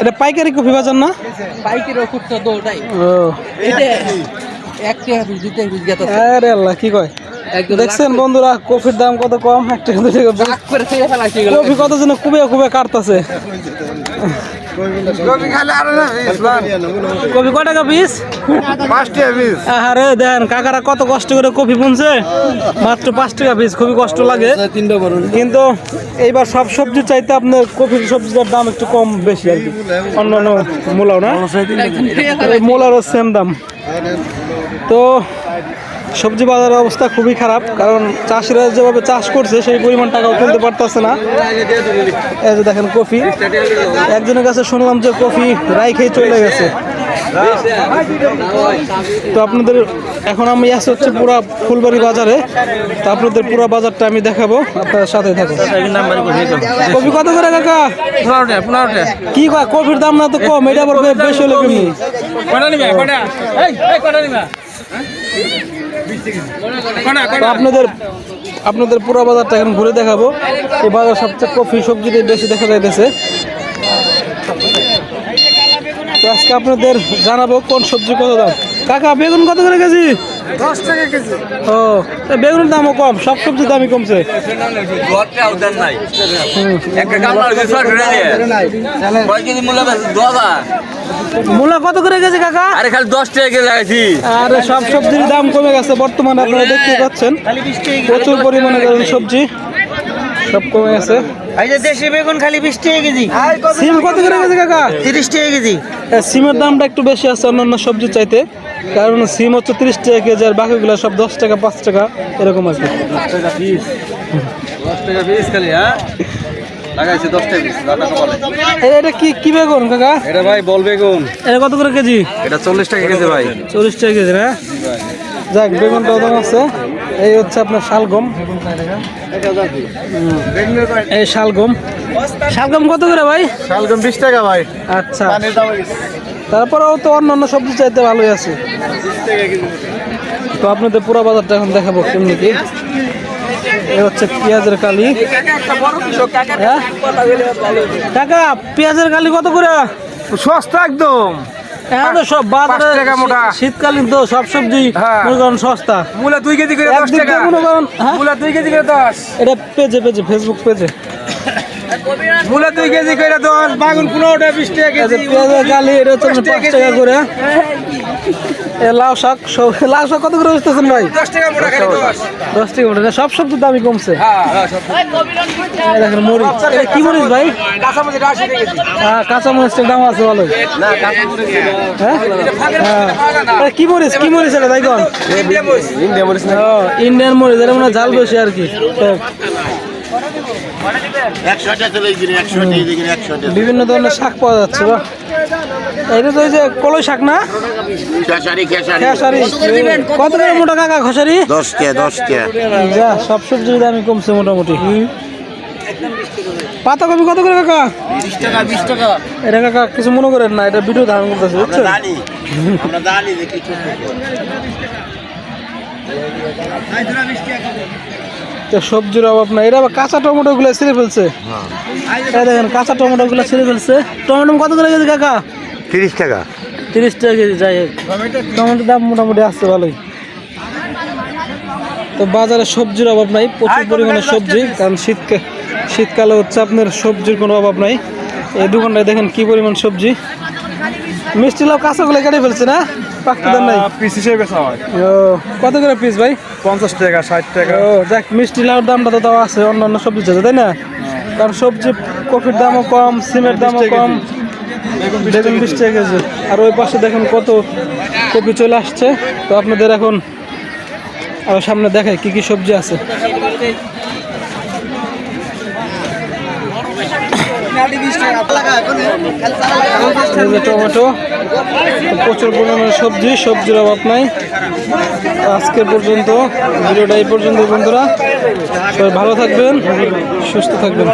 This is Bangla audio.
এটা পাইকারি কফি বাজার না? পাইকারি ওষুধটা তো ওটাই আরে আল্লাহ কি কয়? দেখছেন বন্ধুরা কফির দাম কত কম? একটা কফি কত যেন কুবে কুবে কাটতেছে। কফি কয় টাকা পিস? আরে দেন কাকারা কত কষ্ট করে কফি বুনছে? মাত্র পাঁচ টাকা পিস খুবই কষ্ট লাগে। কিন্তু এইবার সব সবজির চাইতে আপনার কফির সবজিটার দাম একটু কম বেশি আর কি। অন্যান্য মূলাও না? এই মূলারও সেম দাম। তো সবজি বাজারের অবস্থা খুবই খারাপ কারণ চাষিরা যেভাবে চাষ করছে সেই পরিমাণ টাকাও তুলতে পারতেছে না। এই যে দেখেন কফি একজনের কাছে শুনলাম যে কফি রাই খেয়ে চলে গেছে। তো আপনাদের, এখন আমি আসছি হচ্ছে পুরা ফুলবাড়ি বাজারে। তো আপনাদের পুরা বাজারটা আমি দেখাবো আপনাদের সাথে থাকুন। কপি কত করে কাকা? কি কয় কফির দাম না তো কম, এটা আবার বে- বেশি হলে তো আপনাদের আপনাদের পুরো বাজারটা এখন ঘুরে দেখাবো। এই বাজার সবচেয়ে কফি সবজিটাই বেশি দেখা যাইতেছে। তো আজকে আপনাদের জানাব কোন সবজি কত দাম। কাকা বেগুন কত করে কেজি? দশ টাকা কেজি। ও বেগুনের দামও কম সব সবজির দামই কমছে। মূলা কত করে গেছে কাকা? আরে খালি দশ টাকা কেজি লাগাইছি। আর সব সবজির দাম কমে গেছে বর্তমানে আপনারা দেখতে পাচ্ছেন। প্রচুর পরিমাণে সবজি। সব কমে গেছে। এই যে দেশি বেগুন খালি বিশ টাকা কেজি। সিম কত করে গেছে কাকা? তিরিশ টাকা কেজি। সিমের দামটা একটু বেশি আছে অন্যান্য সবজির চাইতে। কারণ সিম হচ্ছে তিরিশ টাকা কেজি আর বাকিগুলো সব দশ টাকা পাঁচ টাকা এরকম কি। দশ টাকা পিস। খালি হ্যাঁ? লাগাইছি টাকা পিস টাকা বলে এটা কি কি বেগুন কাকা? এটা ভাই বল বেগুন। এটা কত করে কেজি? এটা টাকা কেজি ভাই। চল্লিশ টাকা কেজি না? যাক বেগুনটা দাম আছে। এই হচ্ছে আপনার শালগম। এই শালগম। শালগম কত করে ভাই? শালগম বিশ টাকা ভাই। আচ্ছা। তারপরেও তো অন্যান্য সবজি চাইতে ভালোই আছে। তো আপনাদের পুরো বাজারটা এখন দেখাবো কেমনি কি। এই হচ্ছে পেঁয়াজের কালি। হ্যাঁ? কাকা পেঁয়াজের কালি কত করে? সস্তা একদম। এখন তো সব বাজারে পাঁচ টাকা মোটা। শীতকালীন তো সব সবজি হ্যাঁ। মনে করেন সস্তা মূলা দুই কেজি করে দশ টাকা মনে করেন হ্যাঁ? মূলা দুই কেজি করে দশ এটা পেজে পেজে ফেসবুক পেজে মূলা দুই কেজি করে দশ বাগুন পনেরোটা বিশ টাকা কেজি। পেঁয়াজের কালি এটা হচ্ছে দশ টাকা পাঁচ টাকা করে। এ লাউ শাক সব লাউ শাক কত করে বেচতেছেন ভাই? দশ টাকা মোটা খালি দশ। টাকা করে সব সবজির দামই কমছে। এই দেখেন মরিচ। এটা কি মরিচ ভাই? হ্যাঁ কাঁচা মরিচের দাম আছে ভালো হ্যাঁ? হ্যাঁ। কি মরিচ? কি মরিচ এটা তাই কোন? ইন্ডিয়ান মরিচ। এটা মনে হয় ঝাল বেশি আর কি। বিভিন্ন ধরনের শাক পাওয়া যাচ্ছে বা? এটা তো ওই যে কলই শাক না? কত করে মোটা কাকা খসারি? দশ কে দশ কে যা সব সবজির দামই কমছে মোটামুটি। পাতাকপি কত করে কাকা? বিশ টাকা বিশ টাকা। এটা কাকা কিছু মনে করেন না এটা ভিডিও ধারণ করতেছে বুঝছেন? জানি জানি যে কিছু। তো সবজির অভাব নাই। এটা আবার কাঁচা টমেটো গুলো ছিঁড়ে ফেলছে। এই দেখেন কাঁচা টমেটো গুলো ছিঁড়ে ফেলছে। টমেটো কত করে গেছে কাকা? তিরিশ টাকা। তিরিশ টাকা কেজি যাই হোক। টমেটোর দাম মোটামুটি আসছে ভালোই। তো বাজারে সবজির অভাব নাই প্রচুর পরিমাণে সবজি কারণ শীতকে শীতকালে হচ্ছে আপনার সবজির কোনো অভাব নাই। এই দোকানটায় দেখেন কি পরিমাণ সবজি। মিষ্টি লাউ কাঁচাগুলো কেটে ফেলছে না? নাই। পিস হিসেবে বেচা হয়। ও কত করে পিস ভাই? পঞ্চাশ টাকা ষাট টাকা। ও যাক মিষ্টি লাউর দামটা তো তাও আছে অন্য অন্য সবজি চাইতে তাই না? কারণ সবজি কফির দামও কম সিমের দামও কম। বেগুন বিশ টাকা কেজি। আর ওই পাশে দেখুন কত কপি চলে আসছে। তো আপনাদের এখন আরও সামনে দেখায় কি কি সবজি আছে এই যে টমেটো প্রচুর পরিমাণে সবজি, সবজির অভাব নাই। আজকে পর্যন্ত, ভিডিওটা এই পর্যন্ত বন্ধুরা। সবাই ভালো থাকবেন, সুস্থ থাকবেন।